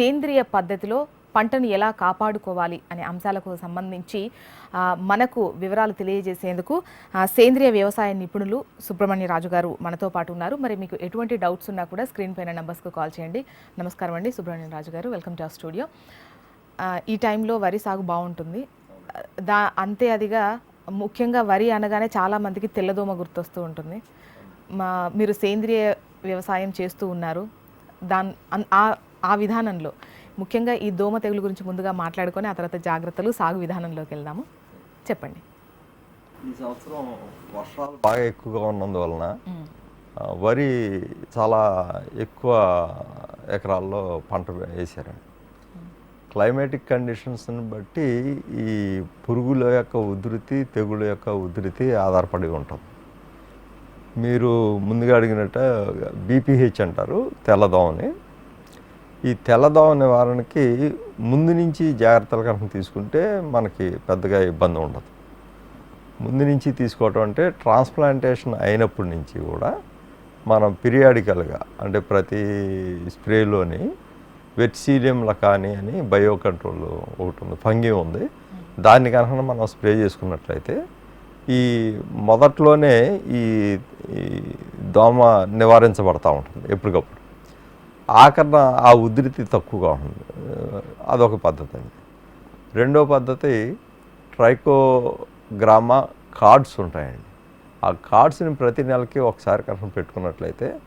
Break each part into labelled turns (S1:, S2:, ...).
S1: సేంద్రియ పద్ధతిలో పంటను ఎలా కాపాడుకోవాలి అనే అంశాలకు సంబంధించి మనకు వివరాలు తెలియజేసేందుకు సేంద్రియ వ్యవసాయ నిపుణులు సుబ్రహ్మణ్య రాజు గారు మనతో పాటు ఉన్నారు. మరి మీకు ఎటువంటి డౌట్స్ ఉన్నా కూడా స్క్రీన్ పైన నెంబర్స్కు కాల్ చేయండి. నమస్కారం అండి సుబ్రహ్మణ్య రాజు గారు. Welcome to our studio. ఈ టైంలో వరి సాగు బాగుంటుంది. దా అంతే అదిగా ముఖ్యంగా వరి అనగానే చాలామందికి తెల్లదోమ గుర్తొస్తూ ఉంటుంది. మా మీరు సేంద్రియ వ్యవసాయం చేస్తూ ఉన్నారు. దాన్ ఆ- ఆ విధానంలో. ముఖ్యంగా ఈ దోమ తెగులు గురించి ముందుగా మాట్లాడుకొని ఆ తర్వాత జాగ్రత్తలు సాగు విధానంలోకి వెళ్దాము. చెప్పండి.
S2: ఈ సంవత్సరం వర్షాలు బాగా ఎక్కువగా ఉన్నందువలన వరి చాలా ఎక్కువ ఎకరాల్లో పంట వేశారండి క్లైమేటిక్ కండిషన్స్ని బట్టి ఈ పురుగుల యొక్క ఉధృతి తెగుళ్ళ యొక్క ఉధృతి ఆధారపడి ఉంటుంది. మీరు ముందుగా అడిగినట్ట బీపీహెచ్ అంటారు తెల్లదోమని. ఈ తెల్లదోమ నివారణకి ముందు నుంచి జాగ్రత్తలు కనుక తీసుకుంటే మనకి పెద్దగా ఇబ్బంది ఉండదు. ముందు నుంచి తీసుకోవటం అంటే ట్రాన్స్ప్లాంటేషన్ అయినప్పటి నుంచి కూడా మనం పీరియాడికల్గా అంటే ప్రతి స్ప్రేలోని వెట్సీలియం కానీ అని బయో కంట్రోల్ ఒకటి ఉంది ఫంగి ఉంది. దాన్ని కనుక మనం స్ప్రే చేసుకున్నట్లయితే ఈ మొదట్లోనే ఈ ఈ దోమ నివారించబడతా ఉంటుంది ఎప్పటికప్పుడు. ఆకరణ ఆ ఉధృతి తక్కువగా ఉంటుంది. అదొక పద్ధతి అండి. రెండో పద్ధతి ట్రైకోగ్రామా కార్డ్స్ ఉంటాయండి. ఆ కార్డ్స్ని ప్రతి నెలకి ఒకసారి కనుక పెట్టుకున్నట్లయితే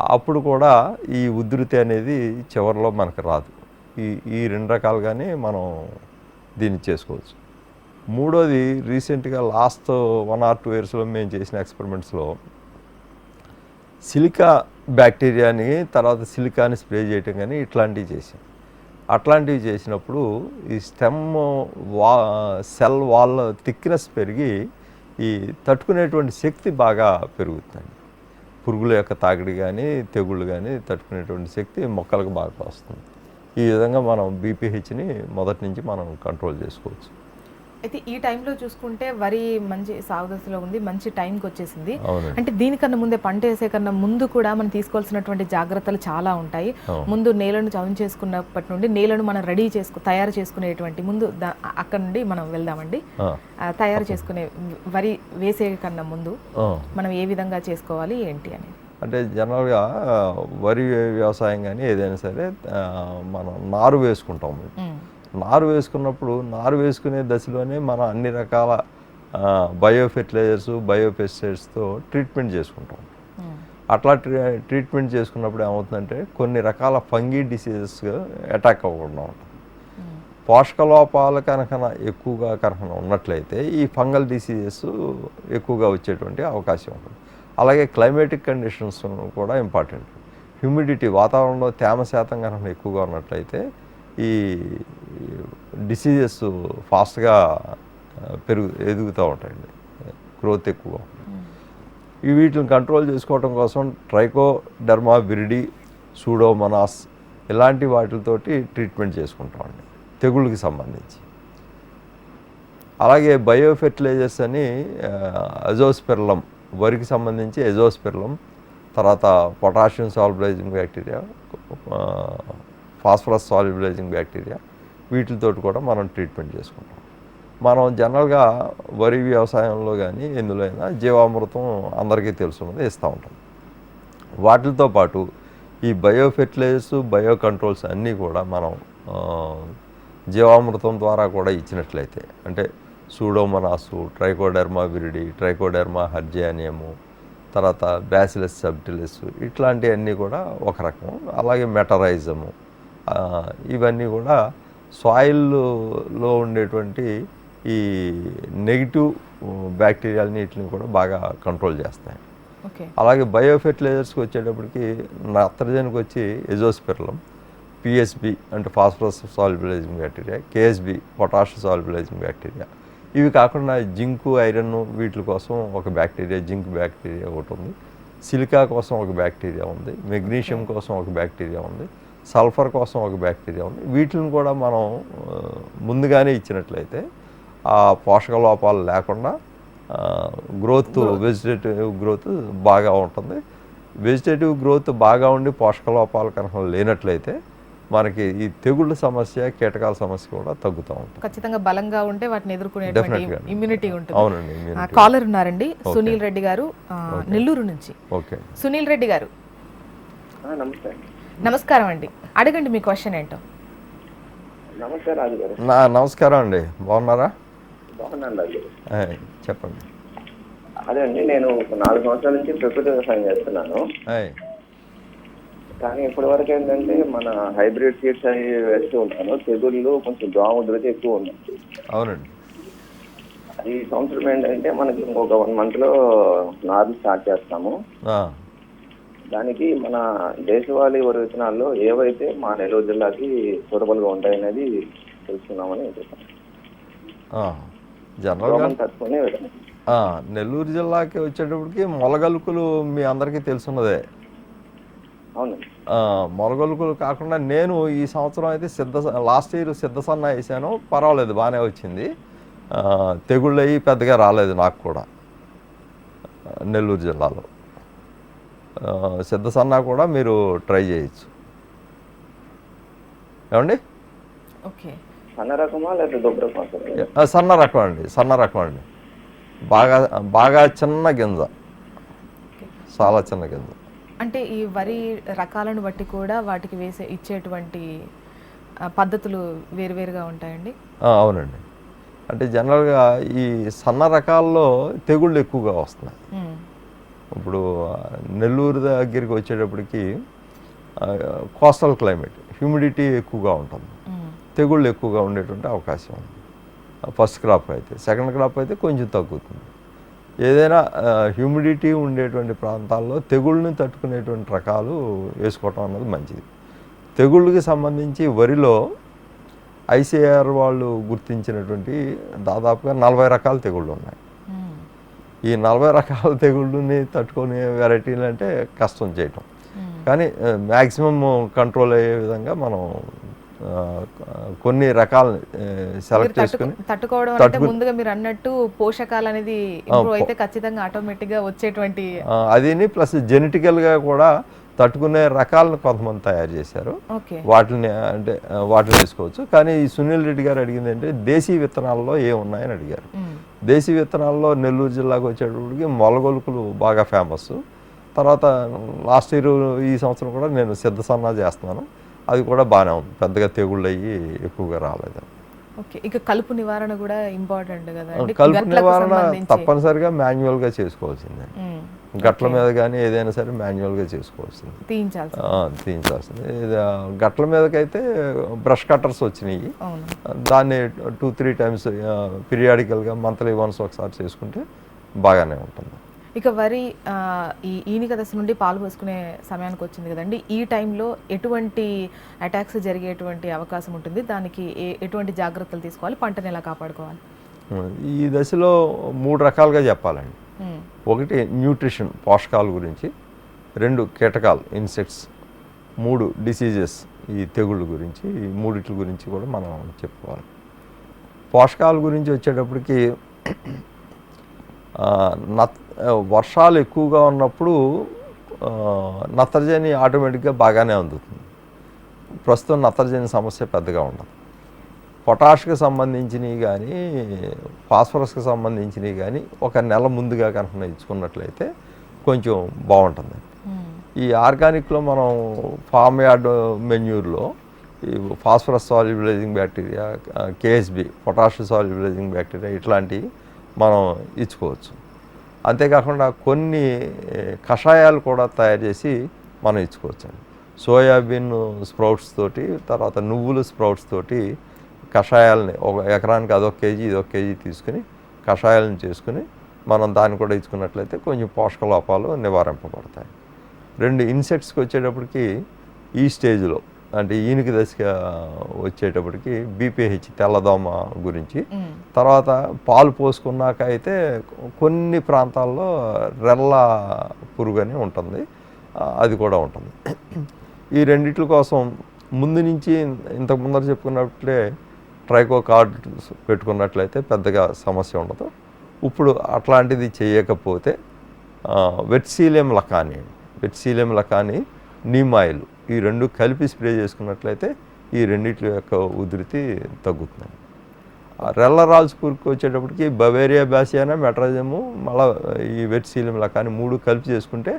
S2: అప్పుడు కూడా ఈ ఉధృతి అనేది చివరిలో మనకు రాదు. ఈ ఈ రెండు రకాలుగానే మనం దీన్ని చేసుకోవచ్చు. మూడోది రీసెంట్గా లాస్ట్ వన్ ఆర్ టూ ఇయర్స్లో మేము చేసిన ఎక్స్పెరిమెంట్స్లో సిలికా బ్యాక్టీరియాని తర్వాత సిలికాని స్ప్రే చేయటం కానీ ఇట్లాంటివి చేసాం అట్లాంటివి చేసినప్పుడు ఈ స్టెమ్ వా సెల్ వాల్ థిక్నెస్ పెరిగి ఈ తట్టుకునేటువంటి శక్తి బాగా పెరుగుతుంది పురుగుల యొక్క తాకిడి కానీ తెగుళ్ళు కానీ తట్టుకునేటువంటి శక్తి మొక్కలకు బాగా వస్తుంది. ఈ విధంగా మనం బీపీహెచ్ని మొదటి నుంచి మనం కంట్రోల్ చేసుకోవచ్చు.
S1: అయితే ఈ టైంలో చూసుకుంటే వరి మంచి సాగు దశలో ఉంది మంచి టైంకి వచ్చేసింది. అంటే దీనికన్నా ముందే పంట వేసే కన్నా ముందు కూడా మనం తీసుకోవాల్సినటువంటి జాగ్రత్తలు చాలా ఉంటాయి. ముందు నేలను చదును చేసుకున్నప్పటి నుండి నేలను మనం రెడీ చేసుకు తయారు చేసుకునేటువంటి ముందు అక్కడ నుండి మనం వెళ్దామండి. తయారు చేసుకునే వరి వేసే కన్నా ముందు. మనం ఏ విధంగా చేసుకోవాలి ఏంటి అనేది
S2: అంటే జనరల్గా వరి వ్యవసాయం కానీ ఏదైనా సరే మనం నారు వేసుకుంటాం. నారు వేసుకున్నప్పుడు నారు వేసుకునే దశలోనే మనం అన్ని రకాల బయో ఫెర్టిలైజర్స్ బయో పెస్టిసైడ్స్తో ట్రీట్మెంట్ చేసుకుంటాం.
S1: ఉమ్,
S2: అట్లా ట్రీ ట్రీట్మెంట్ చేసుకున్నప్పుడు ఏమవుతుందంటే కొన్ని రకాల ఫంగీ డిసీజెస్ అటాక్ అవ్వకుండా ఉంటుంది
S1: ఉమ్,
S2: పోషక లోపాలు కనుక ఎక్కువగా కనుక ఉన్నట్లయితే ఈ ఫంగల్ డిసీజెస్ ఎక్కువగా వచ్చేటువంటి అవకాశం ఉంటుంది. అలాగే క్లైమేటిక్ కండిషన్స్ కూడా ఇంపార్టెంట్ హ్యూమిడిటీ వాతావరణంలో తేమ శాతం కనుక ఎక్కువగా ఉన్నట్లయితే ఈ డిసీజెస్ ఫాస్ట్గా పెరుగు ఎదుగుతూ ఉంటాయండి. గ్రోత్ ఉంటుంది.
S1: ఉమ్.
S2: ఈ వీటిని కంట్రోల్ చేసుకోవడం కోసం ట్రైకో డర్మా విరిడి సూడోమనాస్ ఇలాంటి వాటితోటి ట్రీట్మెంట్ చేసుకుంటామండి. తెగుళ్ళకి సంబంధించి. అలాగే బయో ఫెర్టిలైజర్స్ అని అజోస్పెర్లం వరికి సంబంధించి ఎజోస్పెర్లం తర్వాత potassium solubilizing bacteria phosphorus solubilizing bacteria వీటితోటి కూడా మనం ట్రీట్మెంట్ చేసుకుంటాం. మనం జనరల్గా వరి వ్యవసాయంలో కానీ ఎందులో అయినా జీవామృతం అందరికీ తెలుసున్నది ఇస్తూ ఉంటాం. వాటితో పాటు ఈ బయో ఫెర్టిలైజర్స్ బయో కంట్రోల్స్ అన్నీ కూడా మనం జీవామృతం ద్వారా కూడా ఇచ్చినట్లయితే అంటే pseudomonas trichoderma viride trichoderma harzianum తర్వాత బ్యాసిలస్ సబ్టిలిస్ ఇట్లాంటివన్నీ కూడా ఒక రకం. అలాగే మెటరైజము ఇవన్నీ కూడా సాయిల్లో ఉండేటువంటి ఈ నెగిటివ్ బ్యాక్టీరియాలని వీటిని కూడా బాగా కంట్రోల్ చేస్తాయి. అలాగే బయో ఫెర్టిలైజర్స్కి వచ్చేటప్పటికి నత్రజనికి వచ్చి ఎజోస్పెర్లం పిఎస్బి అంటే phosphorus solubilizing bacteria KSB potash solubilizing bacteria. ఇవి కాకుండా జింకు ఐరన్ వీటి కోసం ఒక బ్యాక్టీరియా జింక్ బ్యాక్టీరియా ఒకటి ఉంది. సిలికా కోసం ఒక బ్యాక్టీరియా ఉంది. మెగ్నీషియం కోసం ఒక బ్యాక్టీరియా ఉంది. సల్ఫర్ కోసం ఒక బ్యాక్టీరియా ఉంది. వీటిని కూడా మనం ముందుగానే ఇచ్చినట్లయితే ఆ పోషక లోపాలు లేకుండా గ్రోత్ వెజిటేటివ్ గ్రోత్ బాగా ఉంటుంది. వెజిటేటివ్ గ్రోత్ బాగా ఉండి పోషక లోపాలు కనుక లేనట్లయితే మనకి ఈ తెగుళ్ళ సమస్య కీటకాల సమస్య కూడా తగ్గుతూ ఉంటుంది.
S1: ఖచ్చితంగా బలంగా ఉంటే వాటిని ఎదుర్కొనేటువంటి. ఇమ్యూనిటీ ఉంటుంది.
S2: అవునండి.
S1: కాలర్ ఉన్నారండి సునీల్ రెడ్డి గారు నెల్లూరు నుంచి.
S2: ఓకే
S1: సునీల్ రెడ్డి గారు.
S3: ఆ, నమస్తే అండి.
S1: నమస్కారం అండి. అడగండి మీ క్వశ్చన్ ఏంటో.
S2: నమస్కారం అండి. బాగున్నారా? చెప్పండి.
S3: అదే అండి నేను ఒక నాలుగు సంవత్సరాల నుంచి ప్రకృతి వ్యవసాయం చేస్తున్నాను. కానీ ఇప్పటి వరకు ఏంటంటే మన హైబ్రిడ్ సీడ్స్ అవి వేస్తూ ఉంటాను. తెగుళ్ళు కొంచెం దోమ ఉధృతి ఎక్కువ ఉంది.
S2: అవునండి.
S3: ఈ సంవత్సరం ఏంటంటే మనకి ఇంకొక వన్ మంత్లో నారు స్టార్ట్ చేస్తాము.
S2: ఆ,
S3: దానికి మన దేశవాళీ వరి విత్తనాల్లో ఏవైతే మా నెల్లూరు జిల్లాకి సూటబుల్గా ఉంటాయనేది.
S2: ఆ. జనరల్గా నెల్లూరు జిల్లాకి వచ్చేటప్పటికి మొలగలుకులు మీ అందరికీ తెలుసున్నదే. మొలగలుకులు కాకుండా నేను ఈ సంవత్సరం అయితే సిద్ధ లాస్ట్ ఇయర్ సిద్ధసన్న వేసాను. పర్వాలేదు బాగానే వచ్చింది. తెగుళ్ళు అయ్యి పెద్దగా రాలేదు నాకు కూడా నెల్లూరు జిల్లాలో. ఆ, సిద్ధసన్న కూడా మీరు ట్రై చేయొచ్చు. ఏమండి?
S1: ఓకే.
S3: సన్న
S2: సన్న రకం అండి సన్న రకం అండి. బాగా బాగా చిన్న గింజ. చాలా చిన్న గింజ.
S1: అంటే ఈ వరి రకాలను బట్టి కూడా వాటికి వేసే ఇచ్చేటువంటి పద్ధతులు వేరువేరుగా ఉంటాయండి?
S2: ఆ, అవునండి. అంటే జనరల్గా ఈ సన్న రకాల్లో తెగుళ్ళు ఎక్కువగా వస్తున్నాయి. ఇప్పుడు నెల్లూరు దగ్గరికి వచ్చేటప్పటికి కోస్టల్ క్లైమేట్ హ్యూమిడిటీ ఎక్కువగా ఉంటుంది. తెగుళ్ళు ఎక్కువగా ఉండేటువంటి అవకాశం ఉంది. ఫస్ట్ క్రాప్ అయితే సెకండ్ క్రాప్ అయితే కొంచెం తగ్గుతుంది. ఏదైనా హ్యూమిడిటీ ఉండేటువంటి ప్రాంతాల్లో తెగుళ్ళని తట్టుకునేటువంటి రకాలు వేసుకోవటం అన్నది మంచిది. తెగుళ్ళకి సంబంధించి వరిలో ఐసీఆర్ వాళ్ళు గుర్తించినటువంటి దాదాపుగా నలభై రకాల తెగుళ్ళు ఉన్నాయి. ఈ నలభై రకాల తెగుళ్ళని తట్టుకునే వెరైటీలు అంటే కష్టం చేయటం
S1: ఉమ్.
S2: కానీ మ్యాక్సిమం కంట్రోల్ అయ్యే విధంగా మనం కొన్ని రకాలని సెలెక్ట్ చేసుకుని
S1: తట్టుకు- తట్టుకోవడం అంటే ముందుగా మీరు అన్నట్టు పోషకాలు అనేది ఇంప్రూవ్ అయితే ఖచ్చితంగా ఆటోమేటిక్గా వచ్చేటువంటి
S2: అదిని ప్లస్ జెనెటికల్గా కూడా తట్టుకునే రకాలను కొంతమంది తయారు చేశారు. వాటిని అంటే వాటిని తీసుకోవచ్చు. కానీ ఈ సునీల్ రెడ్డి గారు అడిగింది అంటే దేశీ విత్తనాల్లో ఏ ఉన్నాయని అడిగారు. దేశీ విత్తనాల్లో నెల్లూరు జిల్లాకు వచ్చేటప్పటికి మొలగొలుకులు బాగా ఫేమస్ తర్వాత లాస్ట్ ఇయర్ ఈ సంవత్సరం కూడా నేను సిద్ధ సన్నా చేస్తున్నాను. అది కూడా బాగానే ఉంది. పెద్దగా తెగుళ్ళు అయ్యి ఎక్కువగా రాలేదు.
S1: ఓకే. ఇక కలుపు నివారణ కూడా ఇంపార్టెంట్ కదా
S2: కలుపు నివారణ. తప్పనిసరిగా మాన్యువల్గా చేసుకోవాల్సిందే. గట్ల మీద కానీ ఏదైనా సరే మాన్యువల్గా చేసుకోవాల్సింది. తీయించాల్సింది. గట్ల మీదకైతే బ్రష్ కట్టర్స్ వచ్చినాయి. దాన్ని టూ త్రీ టైమ్స్ పీరియాడికల్గా మంత్లీ వన్స్ ఒకసారి చేసుకుంటే బాగానే ఉంటుంది.
S1: ఇక వరి ఈ ఈనిక దశ నుండి పాలు పోసుకునే సమయానికి వచ్చింది కదండి. ఈ టైంలో ఎటువంటి అటాక్స్ జరిగేటువంటి అవకాశం ఉంటుంది? దానికి ఎటువంటి జాగ్రత్తలు తీసుకోవాలి? పంటను ఎలా కాపాడుకోవాలి?
S2: ఈ దశలో మూడు రకాలుగా చెప్పాలండి. ఒకటి న్యూట్రిషన్ పోషకాల గురించి రెండు కీటకాలు ఇన్సెక్ట్స్ మూడు డిసీజెస్ ఈ తెగుళ్ళ గురించి ఈ మూడిట్ల గురించి కూడా మనం చెప్పుకోవాలి. పోషకాల గురించి వచ్చేటప్పటికి నత్ వర్షాలు ఎక్కువగా ఉన్నప్పుడు నత్రజని ఆటోమేటిక్గా బాగానే అందుతుంది. ప్రస్తుతం నత్రజని సమస్య పెద్దగా ఉండదు. పొటాష్కి సంబంధించినవి కానీ ఫాస్ఫరస్కి సంబంధించినవి కానీ ఒక నెల ముందుగా కనుక ఇచ్చుకున్నట్లయితే కొంచెం బాగుంటుంది. ఈ ఆర్గానిక్లో మనం ఫామ్ యార్డ్ మెన్యూర్లో ఈ phosphorus solubilizing bacteria KSB potash solubilizing bacteria ఇట్లాంటివి మనం ఇచ్చుకోవచ్చు. అంతేకాకుండా కొన్ని కషాయాలు కూడా తయారు చేసి మనం ఇచ్చుకోవచ్చు సోయాబీన్ స్ప్రౌట్స్ తోటి తర్వాత నువ్వుల స్ప్రౌట్స్ తోటి కషాయాలని ఒక ఎకరానికి అదొక కేజీ ఇదొక కేజీ తీసుకుని కషాయాలను చేసుకుని మనం దాన్ని కూడా ఇచ్చుకున్నట్లయితే కొంచెం పోషక లోపాలు నివారింపబడతాయి. రెండు ఇన్సెక్ట్స్కి వచ్చేటప్పటికి ఈ స్టేజ్లో అంటే ఈనిక దశగా వచ్చేటప్పటికి బీపీహెచ్ తెల్లదోమ గురించి. తర్వాత పాలు పోసుకున్నాక అయితే కొన్ని ప్రాంతాల్లో రెల్ల పురుగు అని ఉంటుంది అది కూడా ఉంటుంది. ఈ రెండిట్ల కోసం ముందు నుంచి ఇంతకు ముందర చెప్పుకున్నట్లే ట్రైకో కార్డ్ పెట్టుకున్నట్లయితే పెద్దగా సమస్య ఉండదు. ఇప్పుడు అట్లాంటిది చేయకపోతే వెట్సీలియం లకాని వెట్సీలియం లకాని నీమ్ ఆయిల్ ఈ రెండు కలిపి స్ప్రే చేసుకున్నట్లయితే ఈ రెండిటి యొక్క ఉధృతి తగ్గుతుంది. రెల్ల రాల్స్ పురుకు వచ్చేటప్పటికి బవేరియా బ్యాసియానా మెట్రాజము మళ్ళీ ఈ వెట్సీలింలా కానీ మూడు కలిపి చేసుకుంటే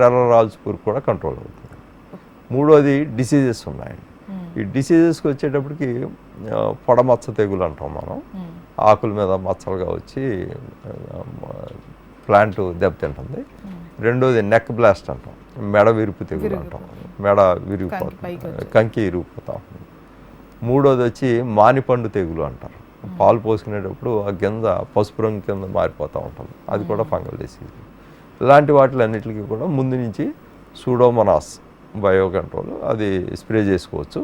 S2: రెల్ల రాల్స్ పురుకు కూడా కంట్రోల్ అవుతుంది. మూడోది డిసీజెస్ ఉన్నాయండి. ఈ డిసీజెస్కి వచ్చేటప్పటికి పొడమచ్చ తెగులు అంటాం మనం. ఆకుల మీద మచ్చలుగా వచ్చి ప్లాంట్ దెబ్బతింటుంది రెండోది నెక్ బ్లాస్ట్ అంటాం. మెడ విరుపు తెగులు అంటాం. మెడ విరిగిపోతుంది కంకి ఇరిగిపోతా ఉంటుంది. మూడోది వచ్చి మానిపండు తెగులు అంటారు. పాలు పోసుకునేటప్పుడు ఆ గింజ పసుపు రంగు కింద మారిపోతూ ఉంటుంది. అది కూడా ఫంగల్ డిసీజ్. ఇలాంటి వాటిలన్నిటికీ కూడా ముందు నుంచి సూడోమనాస్ బయో కంట్రోల్ అది స్ప్రే చేసుకోవచ్చు.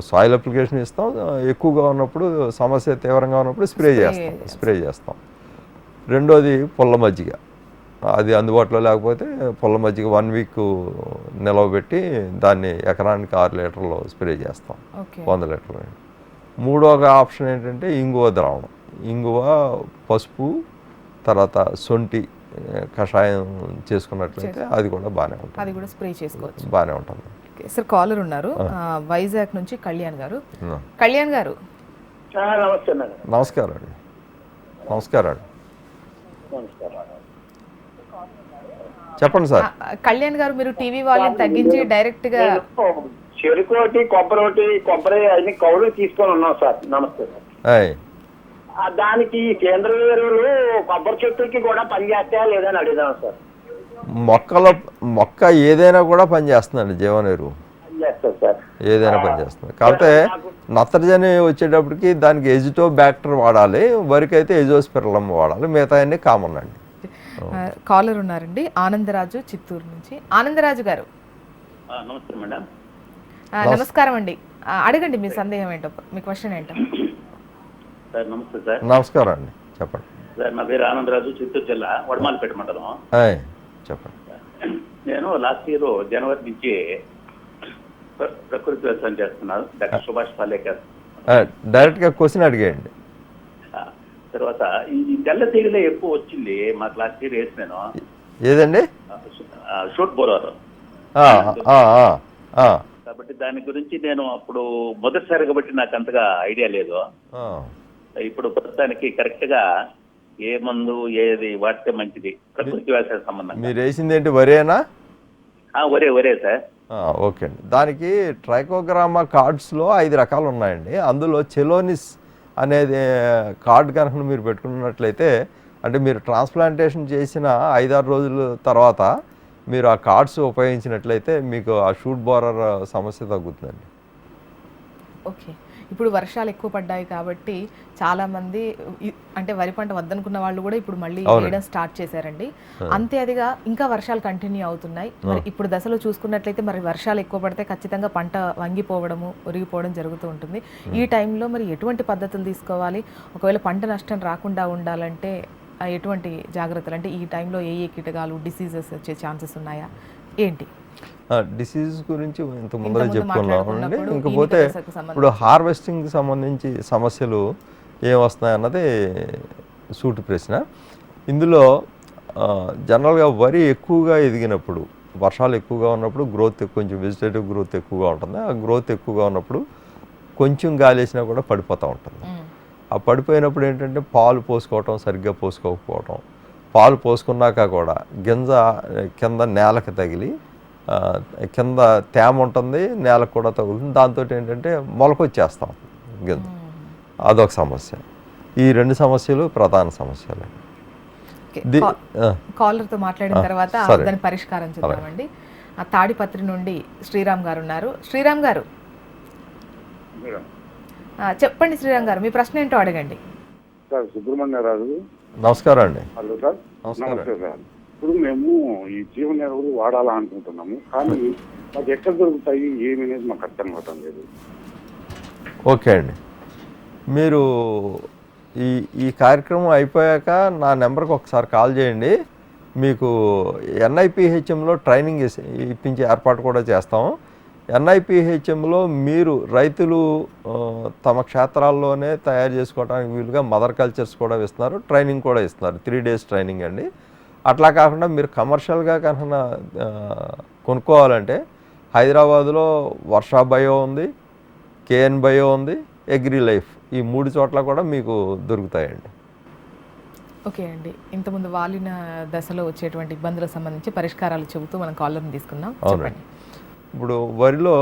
S2: సాయిల్ అప్లికేషన్ ఇస్తాం. ఎక్కువగా ఉన్నప్పుడు సమస్య తీవ్రంగా ఉన్నప్పుడు స్ప్రే చేస్తాం. స్ప్రే చేస్తాం. రెండోది పుల్ల మజ్జిగ. అది అందుబాటులో లేకపోతే పుల్ల మజ్జిగ వన్ వీక్ నిలవబెట్టి దాన్ని ఎకరానికి ఆరు లీటర్లు స్ప్రే చేస్తాం. వంద లీటర్లు. మూడో ఆప్షన్ ఏంటంటే ఇంగువ ద్రావణం. ఇంగువ పసుపు తర్వాత సొంటి కషాయం చేసుకున్నట్లయితే అది కూడా బాగానే ఉంటుంది.
S1: అది కూడా స్ప్రే చేసుకోవచ్చు.
S2: బాగానే ఉంటుంది.
S1: సార్ కాలర్ ఉన్నారు. వైజాగ్ నుంచి కళ్యాణ్ గారు. కళ్యాణ్ గారు.
S2: నమస్కారం అండి నమస్కారం అండి
S3: నమస్కారం
S2: చెప్పండి సార్.
S1: కళ్యాణ్ గారు మీరు టీవీ వాల్యూమ్ తగ్గించి డైరెక్ట్గా
S3: చెరుకు ఒకటి కొబ్బరి ఒకటి కొబ్బరి అన్ని కౌలు తీసుకొని ఉన్నాం సార్. నమస్తే సార్. దానికి సేంద్రియ ఎరువులు కొబ్బరి చెట్టుకి కూడా పనిచేస్తాయా లేదని అడుగుదాం సార్.
S2: మొక్కల మొక్క ఏదైనా కూడా పనిచేస్తుందండి జీవన ఎరువు ఏదైనా పనిచేస్తుంది. కాకపోతే నత్రజని వచ్చేటప్పటికి దానికి ఎజిటో బ్యాక్టర్ వాడాలి వరికి అయితే ఎజోస్పెరలం వాడాలి మిగతా అన్ని కామన్ అండి.
S1: కాలర్ ఉన్నారండి ఆనందరాజు చిత్తూరు నుంచి. ఆనందరాజు గారు.
S3: నమస్తే మేడం.
S1: ఆ, నమస్కారం అండి. అడగండి మీ సందేహం ఏంటో మీ క్వశ్చన్ ఏంటో.
S3: సార్ నమస్తే సార్
S2: నమస్కారం అండి చెప్పండి.
S3: సార్ నా పేరు ఆనందరాజు చిత్తూరు జిల్లా వడమాలపేట మండలం.
S2: చెప్పండి.
S3: నేను లాస్ట్ ఇయర్ జనవరి నుంచి ప్ర- ప్రకృతి వ్యవసాయం చేస్తున్నాను. డాక్టర్ సుభాష్ పాలేకర్.
S2: ఆ, డైరెక్ట్గా క్వశ్చన్ అడిగేయండి.
S3: తర్వాత ఈ తెల్ల తీగలే ఎక్కువ వచ్చింది. మాకు లాస్ట్ ఇయర్ వేసినాను.
S2: ఏదండి?
S3: షూట్
S2: ఆ,
S3: కాబట్టి దాని గురించి నేను అప్పుడు మొదటిసారి కాబట్టి నాకు అంతగా ఐడియా లేదు. ఇప్పుడు ప్రస్తుతానికి కరెక్ట్గా ఏ మందు ఏది వాడితే మంచిది. ప్రకృతి వ్యవసాయ సంబంధంగా.
S2: మీరు వేసింది ఏంటి వరేనా?
S3: ఆ, ఒరే ఒరే సార్.
S2: ఆ, ఓకే అండి. దానికి ట్రైకోగ్రామా కార్డ్స్లో ఐదు రకాలు ఉన్నాయండి. అందులో చెలోనిస్ అనేది కార్డ్ కనుక మీరు పెట్టుకున్నట్లయితే అంటే మీరు ట్రాన్స్ప్లాంటేషన్ చేసిన ఐదారు రోజుల తర్వాత మీరు ఆ కార్డ్స్ ఉపయోగించినట్లయితే మీకు ఆ షూట్ బోరర్ సమస్య తగ్గుతుందండి.
S1: ఓకే. ఇప్పుడు వర్షాలు ఎక్కువ పడ్డాయి కాబట్టి చాలా మంది అంటే వరి పంట వద్దనుకున్న వాళ్ళు కూడా ఇప్పుడు మళ్ళీ. వేయడం స్టార్ట్ చేశారండి. అంతే అదిగా ఇంకా వర్షాలు కంటిన్యూ అవుతున్నాయి. మరి ఇప్పుడు దశలో చూసుకున్నట్లయితే మరి వర్షాలు ఎక్కువ పడితే ఖచ్చితంగా పంట వంగిపోవడము ఒరిగిపోవడం జరుగుతూ ఉంటుంది. ఈ టైంలో మరి ఎటువంటి పద్ధతులు తీసుకోవాలి? ఒకవేళ పంట నష్టం రాకుండా ఉండాలంటే ఎటువంటి జాగ్రత్తలు? అంటే ఈ టైంలో ఏ ఏ కీటకాలు డిసీజెస్ వచ్చే ఛాన్సెస్ ఉన్నాయా? ఏంటి?
S2: డిసీజ్ గురించి ఇంత ముందరే చెప్పుకున్నామండి ఇంకపోతే. ఇప్పుడు హార్వెస్టింగ్ సంబంధించి సమస్యలు ఏం వస్తున్నాయి అన్నది సూటి ప్రశ్న ఇందులో జనరల్గా వరి ఎక్కువగా ఎదిగినప్పుడు వర్షాలు ఎక్కువగా ఉన్నప్పుడు గ్రోత్ కొంచెం వెజిటేటివ్ గ్రోత్ ఎక్కువగా ఉంటుంది ఆ గ్రోత్ ఎక్కువగా ఉన్నప్పుడు కొంచెం గాలి వేసినా కూడా పడిపోతూ ఉంటుంది. ఆ పడిపోయినప్పుడు ఏంటంటే పాలు పోసుకోవటం సరిగ్గా పోసుకోకపోవటం పాలు పోసుకున్నాక కూడా గింజ కింద నేలకు తగిలి కింద తేమ ఉంటుంది నేలకు కూడా తగులుతుంది. దాంతో ఏంటంటే మొలకొచ్చేస్తాం గింజ. అదొక సమస్య. ఈ రెండు సమస్యలు ప్రధాన సమస్యలు.
S1: కాలర్తో మాట్లాడిన తర్వాత. దాని పరిష్కారం చూద్దామండి. ఆ తాడిపత్రి నుండి శ్రీరామ్ గారు ఉన్నారు. శ్రీరామ్ గారు. చెప్పండి శ్రీరామ్ గారు మీ ప్రశ్న ఏంటో అడగండి.
S4: సార్ సుబ్రహ్మణ్యరాజు
S2: నమస్కారం అండి.
S4: Hello sir.
S2: నమస్కారం.
S4: ఇప్పుడు మేము ఈ జీవన ఎరువులు వాడాలా అనుకుంటున్నాము కానీ మాకు ఎక్కడ దొరుకుతాయి ఏమి అనేది మాకు అర్థం కావటం లేదు.
S2: ఓకే అండి. మీరు ఈ ఈ కార్యక్రమం అయిపోయాక నా నెంబర్కి ఒకసారి కాల్ చేయండి. మీకు ఎన్ఐపిహెచ్ఎంలో ట్రైనింగ్ ఇస్- ఇప్పించే ఏర్పాటు కూడా చేస్తాం ఎన్ఐపిహెచ్ఎంలో మీరు రైతులు తమ క్షేత్రాల్లోనే తయారు చేసుకోవడానికి వీలుగా మదర్ కల్చర్స్ కూడా ఇస్తున్నారు. ట్రైనింగ్ కూడా ఇస్తున్నారు. త్రీ డేస్ ట్రైనింగ్ అండి. అట్లా కాకుండా మీరు కమర్షియల్గా కనుక ఆ, కొనుక్కోవాలంటే హైదరాబాద్లో వర్షా బయో ఉంది కేఎన్ బయో ఉంది అగ్రి లైఫ్ ఈ మూడు చోట్ల కూడా మీకు దొరుకుతాయండి.
S1: ఓకే అండి. ఇంతకుముందు వాలిన దశలో వచ్చేటువంటి ఇబ్బందులకు సంబంధించి పరిష్కారాలు చెబుతూ మనం కాలర్ని తీసుకుందాం. చెప్పండి.
S2: ఇప్పుడు వరిలో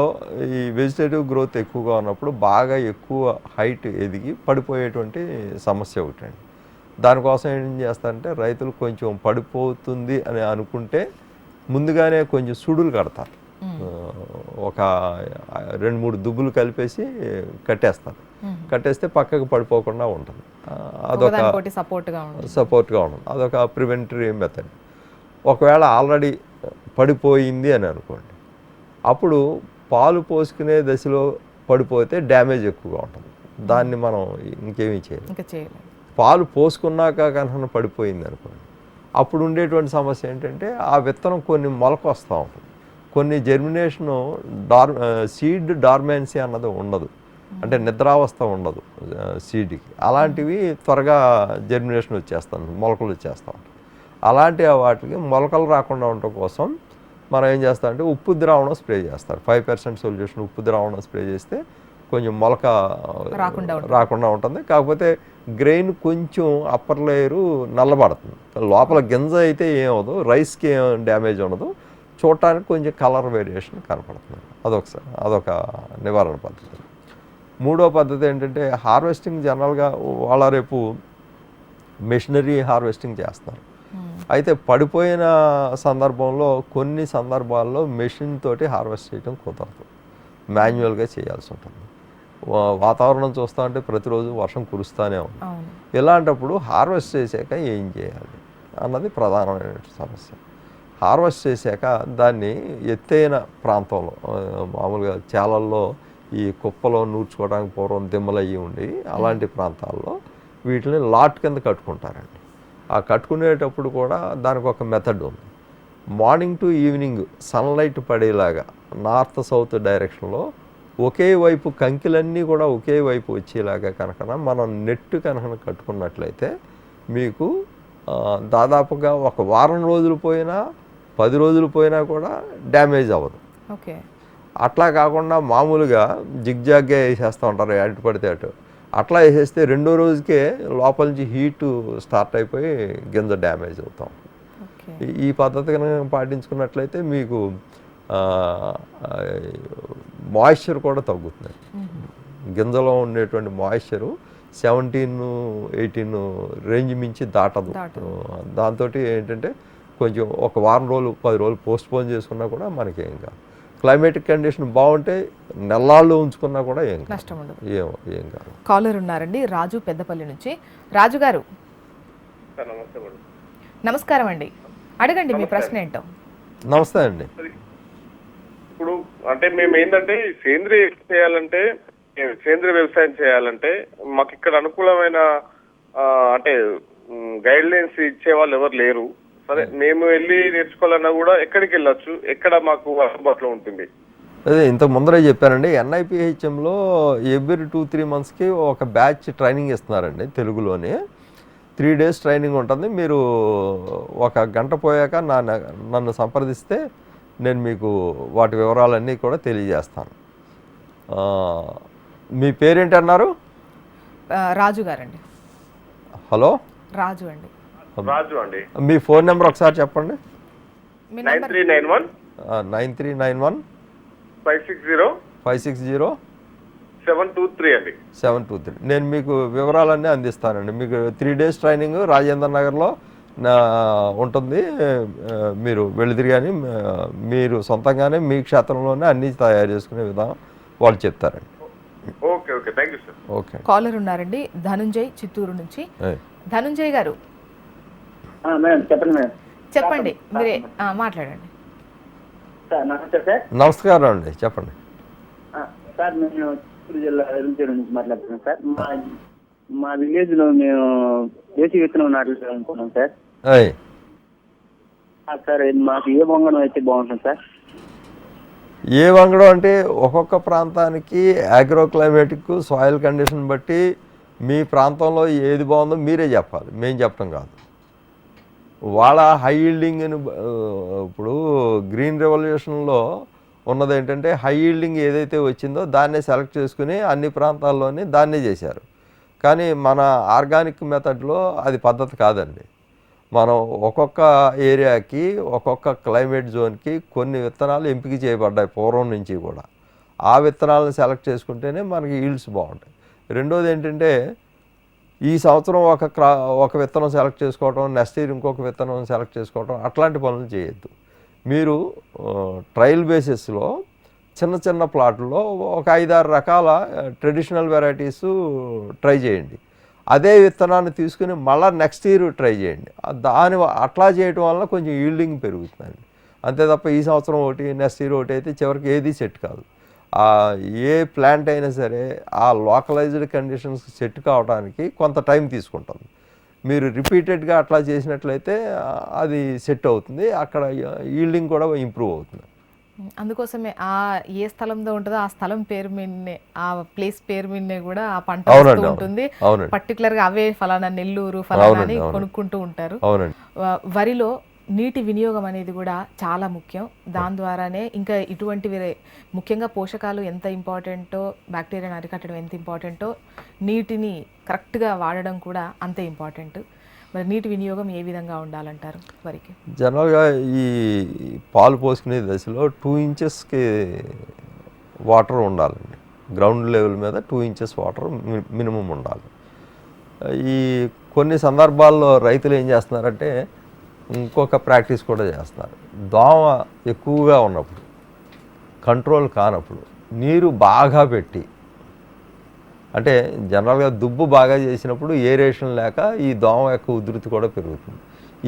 S2: ఈ వెజిటేటివ్ గ్రోత్ ఎక్కువగా ఉన్నప్పుడు బాగా ఎక్కువ హైట్ ఎదిగి పడిపోయేటువంటి సమస్య ఒకటండి. దానికోసం ఏం చేస్తారంటే రైతులు కొంచెం పడిపోతుంది అని అనుకుంటే ముందుగానే కొంచెం సుడులు కడతారు ఒక రెండు మూడు దుబ్బులు కలిపేసి కట్టేస్తారు కట్టేస్తే పక్కకు పడిపోకుండా ఉంటుంది. అదొక
S1: సపోర్ట్గా ఉంటుంది.
S2: అదొక ప్రివెంటరీ మెథడ్ ఒకవేళ ఆల్రెడీ పడిపోయింది అని అనుకోండి అప్పుడు పాలు పోసుకునే దశలో పడిపోతే డ్యామేజ్ ఎక్కువగా ఉంటుంది. దాన్ని మనం ఇంకేమీ చేయలేం.
S1: ఇంకా చేయలేదు
S2: పాలు పోసుకున్నాక కనుక పడిపోయింది అనుకోండి. అప్పుడు ఉండేటువంటి సమస్య ఏంటంటే ఆ విత్తనం కొన్ని మొలక వస్తూ ఉంటుంది. కొన్ని జర్మినేషను డార్ సీడ్ డార్మెన్సీ అన్నది ఉండదు. అంటే నిద్రావస్థ ఉండదు సీడ్కి అలాంటివి త్వరగా జర్మినేషన్ వచ్చేస్తాను మొలకలు వచ్చేస్తూ ఉంటాయి. అలాంటి వాటికి మొలకలు రాకుండా ఉండటం కోసం మనం ఏం చేస్తామంటే ఉప్పు ద్రావణం స్ప్రే చేస్తారు. ఫైవ్ పర్సెంట్ సొల్యూషన్ ఉప్పు ద్రావణం స్ప్రే చేస్తే కొంచెం మొలక
S1: రాకుండా ఉంటుంది.
S2: రాకుండా ఉంటుంది. కాకపోతే గ్రెయిన్ కొంచెం అప్పర్ లేయరు నల్లబడుతుంది. లోపల గింజ అయితే ఏమవదు రైస్కి ఏం డ్యామేజ్ ఉండదు. చూడటానికి కొంచెం కలర్ వేరియేషన్ కనపడుతుంది. అదొక అదొక నివారణ పద్ధతి. మూడో పద్ధతి ఏంటంటే హార్వెస్టింగ్ జనరల్గా వాళ్ళ రేపు మెషినరీ హార్వెస్టింగ్ చేస్తారు. అయితే పడిపోయిన సందర్భంలో కొన్ని సందర్భాల్లో మెషిన్ తోటి హార్వెస్ట్ చేయడం కుదరదు. మాన్యువల్గా చేయాల్సి ఉంటుంది. వాతావరణం చూస్తూ ఉంటే ప్రతిరోజు వర్షం కురుస్తూనే ఉంది. ఇలాంటప్పుడు హార్వెస్ట్ చేశాక ఏం చేయాలి అన్నది ప్రధానమైన సమస్య. హార్వెస్ట్ చేశాక దాన్ని ఎత్తైన ప్రాంతంలో మామూలుగా చేలల్లో ఈ కుప్పలో నూర్చుకోవడానికి పూర్వం దిమ్మలు అయ్యి ఉండి అలాంటి ప్రాంతాల్లో వీటిని లాట్ కింద కట్టుకుంటారండి. ఆ కట్టుకునేటప్పుడు కూడా దానికి ఒక మెథడ్ ఉంది. మార్నింగ్ టు ఈవినింగ్ సన్లైట్ పడేలాగా నార్త్ సౌత్ డైరెక్షన్లో ఒకే వైపు కంకిలన్నీ కూడా ఒకే వైపు వచ్చేలాగా కనుక మనం నెట్ కనుక కట్టుకున్నట్లయితే మీకు దాదాపుగా ఒక వారం రోజులు పోయినా పది రోజులు పోయినా కూడా డ్యామేజ్ అవ్వదు.
S1: ఓకే.
S2: అట్లా కాకుండా మామూలుగా జిగ్జాగ్గా వేసేస్తూ ఉంటారు అటు పడితే అటు. అట్లా వేసేస్తే రెండో రోజుకే లోపల నుంచి హీటు స్టార్ట్ అయిపోయి గింజ డ్యామేజ్ అవుతాం. ఈ పద్ధతి కనుక పాటించుకున్నట్లయితే మీకు మాయిశ్చర్ కూడా తగ్గుతుంది. గింజలో ఉండేటువంటి మాయిశ్చరు సెవెంటీన్ ఎయిటీన్ రేంజ్ మించి దాటదు. దాంతో ఏంటంటే కొంచెం ఒక వారం రోజులు పది రోజులు పోస్ట్ పోన్ చేసుకున్నా కూడా మనకి ఏం కాదు క్లైమేటిక్ కండిషన్ బాగుంటే నెల్లాళ్ళు ఉంచుకున్నా కూడా ఏం కాదు.
S1: నష్టం ఉండదు.
S2: ఏం ఏం కాదు.
S1: కాలర్ ఉన్నారండి రాజు పెద్దపల్లి నుంచి. రాజు గారు. నమస్కారం అండి. అడగండి మీ ప్రశ్న ఏంటో.
S2: నమస్తే అండి.
S5: ఇప్పుడు అంటే మేము ఏంటంటే సేంద్రియ చేయాలంటే సేంద్రియ వ్యవసాయం చేయాలంటే మాకు ఇక్కడ అనుకూలమైన అంటే గైడ్ లైన్స్ ఇచ్చే వాళ్ళు ఎవరు లేరు. సరే మేము వెళ్ళి నేర్చుకోవాలన్నా కూడా ఎక్కడికి వెళ్ళొచ్చు ఎక్కడ మాకు అందుబాటులో ఉంటుంది.
S2: అదే ఇంతకు ముందరే చెప్పానండి ఎన్ఐపిహెచ్ఎంలో ఎవ్రీ టూ త్రీ మంత్స్కి ఒక బ్యాచ్ ట్రైనింగ్ ఇస్తున్నారండి తెలుగులోనే. త్రీ డేస్ ట్రైనింగ్ ఉంటుంది మీరు ఒక గంట పోయాక నా నన్ను సంప్రదిస్తే నేను మీకు వాటి వివరాలన్నీ కూడా తెలియజేస్తాను. ఆ, మీ పేరేంటి అన్నారు
S1: రాజు గారండి.
S2: హలో?
S1: రాజు అండి.
S5: రాజు అండి.
S2: మీ ఫోన్ నెంబర్ ఒకసారి చెప్పండి.
S1: మీ
S5: nine
S1: number
S5: three nine one.
S2: Nine three nine one.
S5: Five six zero.
S2: Five six zero.
S5: Seven two three అండి.
S2: Seven two three. నేను మీకు వివరాలన్నీ అందిస్తానండి. మీకు త్రీ డేస్ ట్రైనింగ్ రాజేంద్ర నగర్లో నా ఉంటుంది. మీరు వెళుదిరి కానీ మీరు సొంతంగానే మీ క్షేత్రంలోనే అన్నీ తయారు చేసుకునే విధానం వాళ్ళు చెప్తారండి.
S5: Okay okay. Thank you sir.
S2: Okay.
S1: Caller ఉన్నారండి. ధనుంజయ్ చిత్తూరు నుంచి. ధనుంజయ్ గారు.
S6: మేడం చెప్పండి మేడం.
S1: చెప్పండి మీరే ఆ, మాట్లాడండి.
S6: సార్ నమస్తే సార్.
S2: నమస్కారం అండి చెప్పండి.
S6: ఆ, సార్ మేము చిత్తూరు జిల్లా నుంచి మాట్లాడుతున్నాం సార్. మా విలేజ్లో మేము దేశీ విత్తనం అనుకున్నాం సార్. మాకు ఏ బొంగనం అయితే బాగుంటుంది సార్?
S2: ఏ వంగడం అంటే ఒక్కొక్క ప్రాంతానికి అగ్రో క్లైమేటిక్ సాయిల్ కండిషన్ బట్టి మీ ప్రాంతంలో ఏది బాగుందో మీరే చెప్పాలి. మేము చెప్పడం కాదు. వాళ్ళ హై ఈల్డింగ్ ఇప్పుడు గ్రీన్ రెవల్యూషన్లో ఉన్నది ఏంటంటే హై ఈల్డింగ్ ఏదైతే వచ్చిందో దాన్నే సెలెక్ట్ చేసుకుని అన్ని ప్రాంతాల్లోని దాన్నే చేశారు. కానీ మన ఆర్గానిక్ మెథడ్లో అది పద్ధతి కాదండి. మనం ఒక్కొక్క ఏరియాకి ఒక్కొక్క క్లైమేట్ జోన్కి కొన్ని విత్తనాలు ఎంపిక చేయబడ్డాయి పూర్వం నుంచి కూడా. ఆ విత్తనాలను సెలెక్ట్ చేసుకుంటేనే మనకి ఈల్డ్స్ బాగుంటాయి. రెండోది ఏంటంటే ఈ సంవత్సరం ఒక క్రా ఒక విత్తనం సెలెక్ట్ చేసుకోవటం నెక్స్ట్ ఇయర్ ఇంకొక విత్తనం సెలెక్ట్ చేసుకోవటం అట్లాంటి పనులు చేయొద్దు. మీరు ట్రయల్ బేసిస్లో చిన్న చిన్న ప్లాట్లో ఒక ఐదారు రకాల ట్రెడిషనల్ వెరైటీస్ ట్రై చేయండి. అదే విత్తనాన్ని తీసుకుని మళ్ళీ నెక్స్ట్ ఇయర్ ట్రై చేయండి. దాని అట్లా చేయటం వల్ల కొంచెం ఈల్డింగ్ పెరుగుతుందండి. అంతే తప్ప ఈ సంవత్సరం ఒకటి నెక్స్ట్ ఇయర్ ఒకటి అయితే చివరికి ఏది సెట్ కాదు. ఏ ప్లాంట్ అయినా సరే ఆ లోకలైజ్డ్ కండిషన్స్ సెట్ కావడానికి కొంత టైం తీసుకుంటుంది. మీరు రిపీటెడ్గా అట్లా చేసినట్లయితే అది సెట్ అవుతుంది. అక్కడ ఈల్డింగ్ కూడా ఇంప్రూవ్ అవుతుంది.
S1: అందుకోసమే ఆ ఏ స్థలంలో ఉంటుందో ఆ స్థలం పేరు మీదనే ఆ ప్లేస్ పేరు మీదనే కూడా ఆ పంట వస్తూ. ఉంటుంది. పర్టికులర్గా అవే ఫలానా నెల్లూరు ఫలానా అని. కొనుక్కుంటూ ఉంటారు వరిలో నీటి వినియోగం అనేది కూడా చాలా ముఖ్యం దాని ద్వారానే ఇంకా ఇటువంటివి రే- ముఖ్యంగా పోషకాలు ఎంత ఇంపార్టెంటో బ్యాక్టీరియాని అరికట్టడం ఎంత ఇంపార్టెంటో నీటిని కరెక్ట్గా వాడడం కూడా అంతే ఇంపార్టెంట్ మరి నీటి వినియోగం ఏ విధంగా ఉండాలంటారు వరికి?
S2: జనరల్గా ఈ పాలు పోసుకునే దశలో టూ ఇంచెస్కి వాటర్ ఉండాలండి. గ్రౌండ్ లెవెల్ మీద టూ ఇంచెస్ వాటర్ మినిమం ఉండాలి. ఈ కొన్ని సందర్భాల్లో రైతులు ఏం చేస్తున్నారంటే ఇంకొక ప్రాక్టీస్ కూడా చేస్తున్నారు. దోమ ఎక్కువగా ఉన్నప్పుడు కంట్రోల్ కానప్పుడు నీరు బాగా పెట్టి అంటే జనరల్గా దుబ్బు బాగా చేసినప్పుడు ఏరేషన్ లేక ఈ దోమ యొక్క ఉధృతి కూడా పెరుగుతుంది.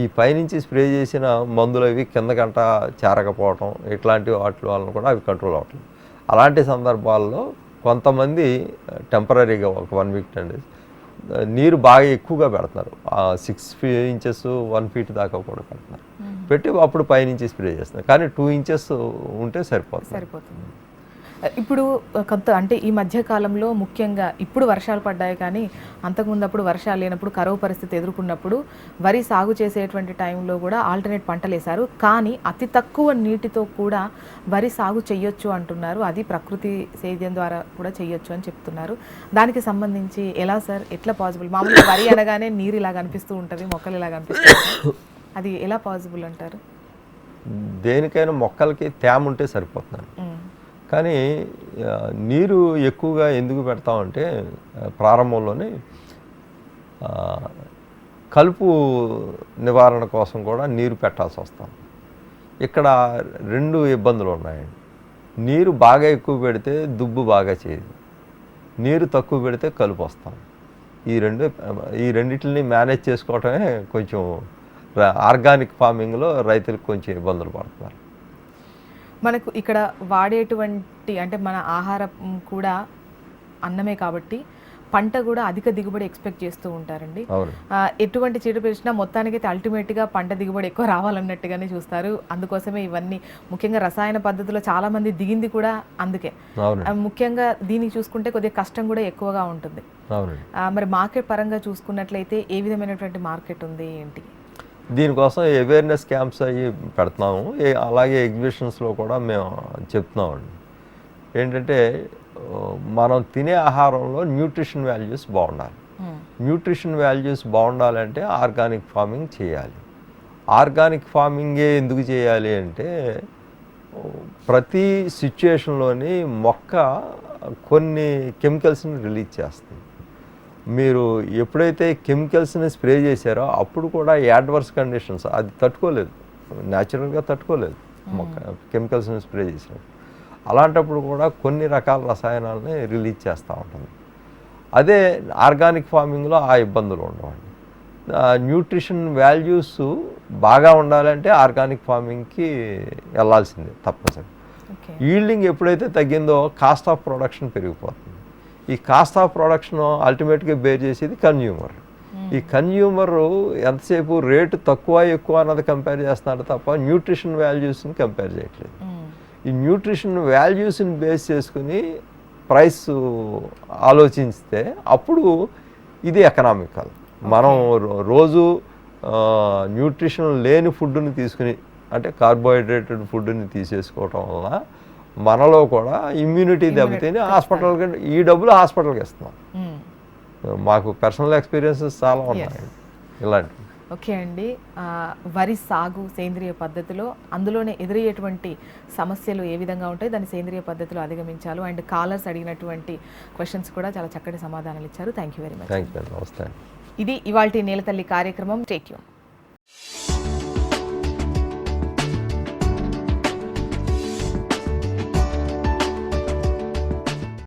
S2: ఈ పైనుంచి స్ప్రే చేసిన మందులు అవి కిందకంట చేరకపోవటం ఇట్లాంటి వాటి వలన కూడా అవి కంట్రోల్ అవ్వట్లేదు అలాంటి సందర్భాల్లో కొంతమంది టెంపరీగా ఒక వన్ వీక్ టెన్ డేస్ నీరు బాగా ఎక్కువగా పెడుతున్నారు. సిక్స్ ఫీ ఇంచెస్ వన్ ఫీట్ దాకా కూడా పెడుతున్నారు. పెట్టి అప్పుడు పైనుంచి స్ప్రే చేస్తున్నారు. కానీ టూ ఇంచెస్ ఉంటే సరిపోతుంది.
S1: సరిపోతుంది. ఇప్పుడు కొంత అంటే ఈ మధ్య కాలంలో ముఖ్యంగా ఇప్పుడు వర్షాలు పడ్డాయి కానీ అంతకుముందు అప్పుడు వర్షాలు లేనప్పుడు కరువు పరిస్థితి ఎదుర్కొన్నప్పుడు వరి సాగు చేసేటువంటి టైంలో కూడా ఆల్టర్నేట్ పంటలు వేశారు కానీ అతి తక్కువ నీటితో కూడా వరి సాగు చేయొచ్చు అంటున్నారు. అది ప్రకృతి సేద్యం ద్వారా కూడా చేయొచ్చు అని చెప్తున్నారు. దానికి సంబంధించి ఎలా సార్? ఎట్లా పాసిబుల్ మామూలుగా వరి అనగానే నీరు ఇలా కనిపిస్తూ ఉంటుంది మొక్కలు ఇలా కనిపిస్తూ ఉంటాయి. అది ఎలా పాసిబుల్ అంటారు?
S2: దేనికైనా మొక్కలకి తేమ ఉంటే సరిపోతుందండి.
S1: ఉమ్.
S2: కానీ నీరు ఎక్కువగా ఎందుకు పెడతామంటే అంటే ప్రారంభంలోనే కలుపు నివారణ కోసం కూడా నీరు పెట్టాల్సి వస్తాం ఇక్కడ రెండు ఇబ్బందులు ఉన్నాయండి. నీరు బాగా ఎక్కువ పెడితే దుబ్బు బాగా చేయదు. నీరు తక్కువ పెడితే కలుపు వస్తాం ఈ రెండు ఈ రెండింటిని మేనేజ్ చేసుకోవటమే కొంచెం ఆర్గానిక్ ఫార్మింగ్లో రైతులకు కొంచెం ఇబ్బందులు పడుతున్నారు.
S1: మనకు ఇక్కడ వాడేటువంటి అంటే మన ఆహారం కూడా అన్నమే కాబట్టి పంట కూడా అధిక దిగుబడి ఎక్స్పెక్ట్ చేస్తూ ఉంటారండి. ఎటువంటి చీడ పిలిచినా మొత్తానికి అయితే అల్టిమేట్గా పంట దిగుబడి ఎక్కువ రావాలన్నట్టుగానే చూస్తారు. అందుకోసమే ఇవన్నీ ముఖ్యంగా రసాయన పద్ధతిలో చాలా మంది దిగింది కూడా అందుకే. ముఖ్యంగా దీనికి చూసుకుంటే కొద్దిగా కష్టం కూడా ఎక్కువగా ఉంటుంది. మరి మార్కెట్ పరంగా చూసుకున్నట్లయితే ఏ విధమైనటువంటి మార్కెట్ ఉంది ఏంటి?
S2: దీనికోసం అవేర్నెస్ క్యాంప్స్ అవి పెడుతున్నాము అలాగే ఎగ్జిబిషన్స్లో కూడా మేము చెప్తున్నామండి. ఏంటంటే మనం తినే ఆహారంలో న్యూట్రిషన్ వాల్యూస్ బాగుండాలి. న్యూట్రిషన్ వాల్యూస్ బాగుండాలంటే ఆర్గానిక్ ఫార్మింగ్ చేయాలి. ఆర్గానిక్ ఫార్మింగే ఎందుకు చేయాలి అంటే ప్రతి సిచ్యుయేషన్లోని మొక్క కొన్ని కెమికల్స్ని రిలీజ్ చేస్తుంది. మీరు ఎప్పుడైతే కెమికల్స్ని స్ప్రే చేశారో అప్పుడు కూడా యాడ్వర్స్ కండిషన్స్ అది తట్టుకోలేదు. న్యాచురల్గా తట్టుకోలేదు. మొక్క కెమికల్స్ని స్ప్రే చేసినప్పుడు అలాంటప్పుడు కూడా కొన్ని రకాల రసాయనాలని రిలీజ్ చేస్తూ ఉంటుంది. అదే ఆర్గానిక్ ఫార్మింగ్లో ఆ ఇబ్బందులు ఉండవండి. న్యూట్రిషన్ వాల్యూస్ బాగా ఉండాలంటే ఆర్గానిక్ ఫార్మింగ్కి వెళ్ళాల్సిందే తప్పనిసరి ఈల్డింగ్ ఎప్పుడైతే తగ్గిందో కాస్ట్ ఆఫ్ ప్రొడక్షన్ పెరిగిపోతుంది. ఈ కాస్ట్ ఆఫ్ ప్రొడక్షన్ అల్టిమేట్గా బేర్ చేసేది కన్జ్యూమర్ ఈ కన్జ్యూమర్ ఎంతసేపు రేటు తక్కువ ఎక్కువ అన్నది కంపేర్ చేస్తున్నాడు తప్ప న్యూట్రిషన్ వాల్యూస్ని కంపేర్ చేయట్లేదు.
S1: ఉమ్,
S2: ఈ న్యూట్రిషన్ వాల్యూస్ని బేస్ చేసుకుని ప్రైస్ ఆలోచిస్తే అప్పుడు ఇది ఎకనామికల్ మనం రోజు న్యూట్రిషన్ లేని ఫుడ్ని తీసుకుని అంటే కార్బోహైడ్రేటెడ్ ఫుడ్ని తీసేసుకోవటం వలన మనలో కూడా ఇమ్యూనిటీ దెబ్బతిని హాస్పిటల్కి ఈ డబ్బులు హాస్పిటల్కి ఇస్తున్నాం. మాకు పర్సనల్ ఎక్స్పీరియన్సెస్ చాలా ఉన్నాయి. ఇలాంటివి.
S1: ఓకే అండి. వరి సాగు సేంద్రియ పద్ధతిలో అందులోనే ఎదురయ్యేటువంటి సమస్యలు ఏ విధంగా ఉంటాయి? దాన్ని సేంద్రియ పద్ధతిలో అధిగమించాలి. అండ్ కాలర్స్ అడిగినటువంటి క్వశ్చన్స్ కూడా చాలా చక్కటి సమాధానాలు ఇచ్చారు. Thank you very much
S2: you
S1: ఇది ఇవాల్టి నేలతల్లి కార్యక్రమం. స్టేట్యూన్